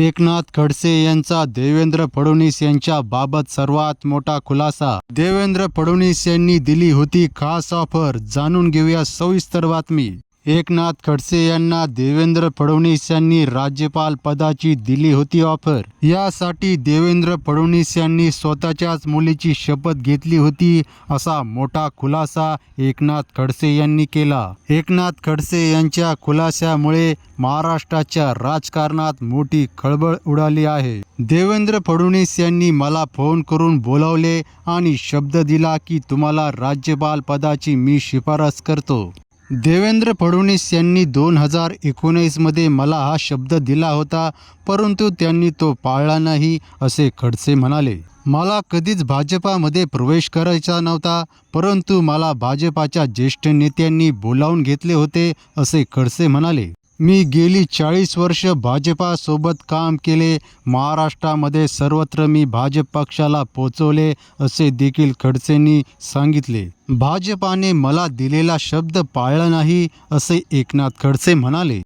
एकनाथ खडसे यांचा देवेंद्र फडणवीस यांच्या बाबत सर्वात मोठा खुलासा. देवेंद्र फडणवीस यांनी दिली होती खास ऑफर. जाणून घेऊया सविस्तर बातमी. एकनाथ खडसे यांना देवेंद्र फडणवीस यांनी राज्यपाल पदाची दिली होती ऑफर. यासाठी देवेंद्र फडणवीस यांनी स्वतःच्याच मुलीची शपथ घेतली होती असा मोठा खुलासा एकनाथ खडसे यांनी केला. एकनाथ खडसे यांच्या खुलाशामुळे महाराष्ट्राच्या राजकारणात मोठी खळबळ उडाली आहे. देवेंद्र फडणवीस यांनी मला फोन करून बोलावले आणि शब्द दिला की तुम्हाला राज्यपाल पदाची मी शिफारस करतो. देवेंद्र फडणवीस यांनी दोन हजार एकोणीसमध्ये मला हा शब्द दिला होता परंतु त्यांनी तो पाळला नाही असे खडसे म्हणाले. मला कधीच भाजपामध्ये प्रवेश करायचा नव्हता परंतु मला भाजपाच्या ज्येष्ठ नेत्यांनी बोलावून घेतले होते असे खडसे म्हणाले. मी गेली चाळीस वर्ष भाजपासोबत काम केले. महाराष्ट्रामध्ये सर्वत्र मी भाजप पक्षाला पोचवले असे देखील खडसेंनी सांगितले. भाजपाने मला दिलेला शब्द पाळला नाही असे एकनाथ खडसे म्हणाले.